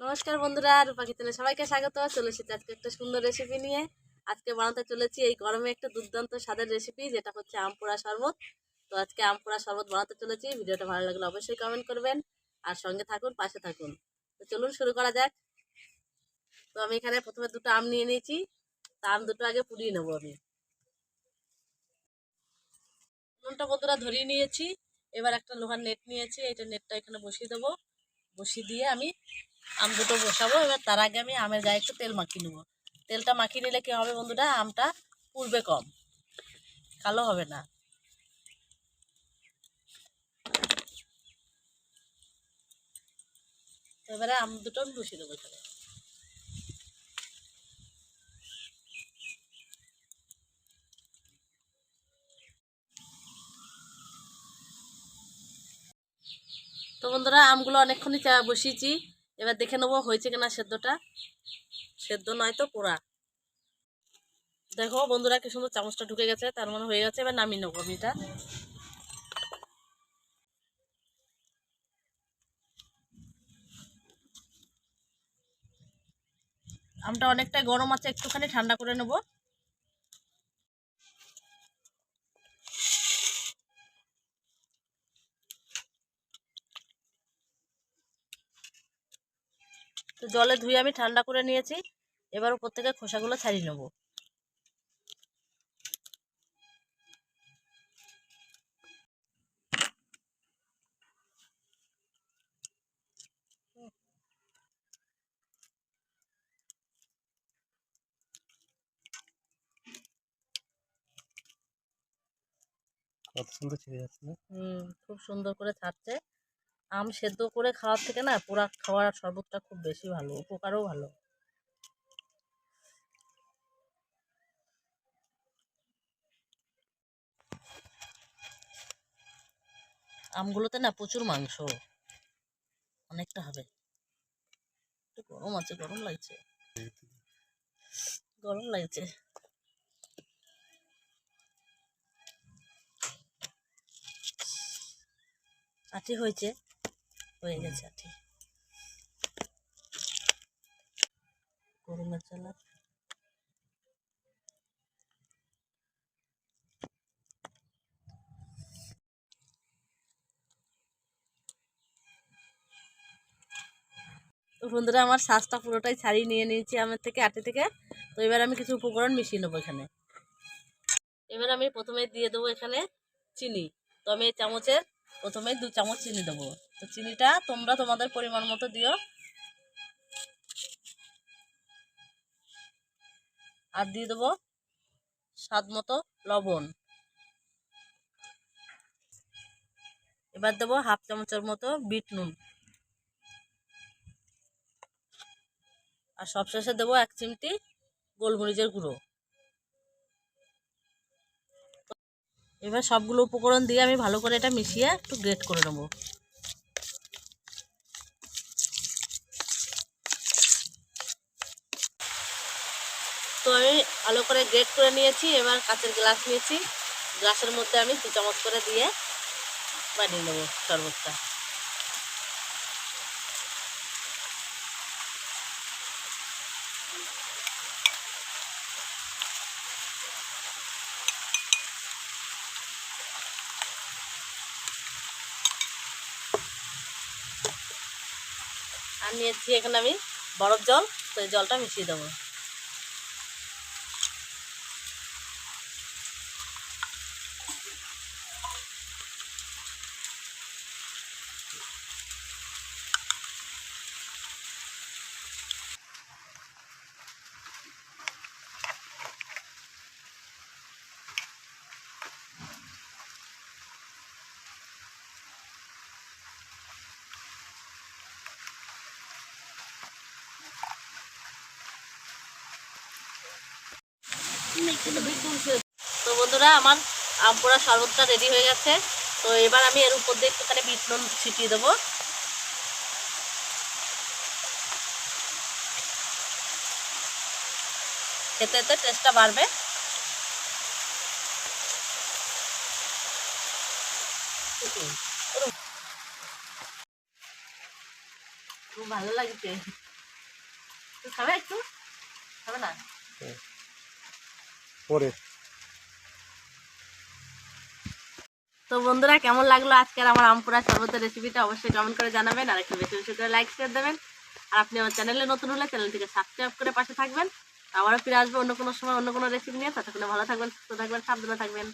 নমস্কার বন্ধুরা রূপা কিচেনে সবাইকে স্বাগত। চলে এসেছি আজকে একটা সুন্দর রেসিপি নিয়ে। আজকে বানাতে চলেছি এই গরমে একটা দুর্দান্ত স্বাদের রেসিপি যেটা হচ্ছে আমপোড়া শরবত। তো আজকে আমপোড়া শরবত বানাতে চলেছি। ভিডিওটা ভালো লাগলে অবশ্যই কমেন্ট করবেন। আর সঙ্গে থাকুন, পাশে থাকুন। তো চলুন শুরু করা যাক। তো আমি এখানে প্রথমে দুটো আম নিয়ে নিয়েছি। তা আম দুটো আগে পুড়িয়ে নেব আমি। নুনটা বন্ধুরা ধরিয়ে নিয়েছি। এবার একটা লোহার নেট নিয়েছি। এটা নেটটা এখানে বসিয়ে দেবো। বসিয়ে দিয়ে আমি আম দুটো বসাবো, এবার তার আগে আমি আমের গায়ে একটু তেল মাখিয়ে নেব। তেলটা মাখিয়ে নিলে কি হবে বন্ধুরা? আমটা পুড়বে কম। কালো হবে না। এবারে আম দুটো আমি বসিয়ে দেবো এখানে। তো বন্ধুরা, আমগুলো অনেকক্ষণই বসিয়েছি। এবার দেখে নেব হয়েছে কিনা সেদ্ধটা। সেদ্ধ নয় তো পোড়া। দেখো বন্ধুরা কি সুন্দর চামচটা ঢুকে গেছে, তার মানে হয়ে গেছে, এবার নামিয়ে নেব আমি এটা। আমটা অনেকটাই গরম আছে, একটুখানি ঠান্ডা করে নেব। তো জলে ধুয়ে আমি ঠান্ডা করে নিয়েছি। এবার উপর থেকে খোসাগুলো ছাড়িয়ে নেব। কত সুন্দর ছিঁড়ে যাচ্ছে না? হুম খুব সুন্দর করে ছাড়ছে। আম সেদ্ধ করে খাওয়ার থেকে না পোড়া খাওয়ার শরবতটা খুব বেশি ভালো, উপকারও ভালো। আমগুলোতে না প্রচুর মাংস, অনেকটা হবে। একটু গরম আছে, গরম লাগছে। গরম লাগছে। আটি হয়েছে হয়ে গেছে আটি বন্ধুরা আমার শ্বাসটা পুরোটাই ছাড়িয়ে নিয়ে নিয়েছি আমার থেকে আটি থেকে। তো এবার আমি কিছু উপকরণ মিশিয়ে নেব এখানে। এবার আমি প্রথমে দিয়ে দেবো এখানে চিনি। তো আমি চামচের প্রথমে দু চামচ চিনি দেবো। তো চিনিটা তোমরা তোমাদের পরিমাণ মতো দিও। আর দিয়ে দেবো স্বাদ মতো লবণ। এবার দেবো হাফ চামচের মতো বিট নুন। আর সবশেষে দেবো এক চিমটি গোলমরিচের গুঁড়ো। এবার সবগুলো উপকরণ দিয়ে আমি ভালো করে এটা মিশিয়ে একটু গ্রেট করে নেব। তো আমি ভালো করে গ্রেট করে নিয়েছি, এবার কাঁচের গ্লাস নিয়েছি। গ্লাসের মধ্যে আমি দু চামচ করে দিয়ে বানিয়ে নেব শরবতটা। আর নিয়েছি এখানে আমি বরফ জল তো এই জলটা মিশিয়ে দেবো। তো বন্ধুরা, আমার আম পোড়া শরবতটা রেডি হয়ে গেছে। তো এবার আমি এর উপর দিয়ে একটুখানি বিট নুন ছিটিয়ে দেবো। খেতে খেতে টেস্টটা বাড়বে। খুব ভালো লাগছে। খাবে একটু? খাবে না? পরে। তো বন্ধুরা, কেমন লাগল আজকের আমার আমপুরা শরবতের রেসিপিটা অবশ্যই কমেন্ট করে জানাবেন আর একটু বেশি বেশি করে লাইক শেয়ার দেবেন। আর আপনি আমার চ্যানেলে নতুন হলে চ্যানেলটিকে সাবস্ক্রাইব করে পাশে থাকবেন। আবারও ফিরে আসবে অন্য কোনো সময় অন্য কোনো রেসিপি নিয়ে। ততক্ষণে ভালো থাকবেন, সুস্থ থাকবেন, সাবধানে থাকবেন।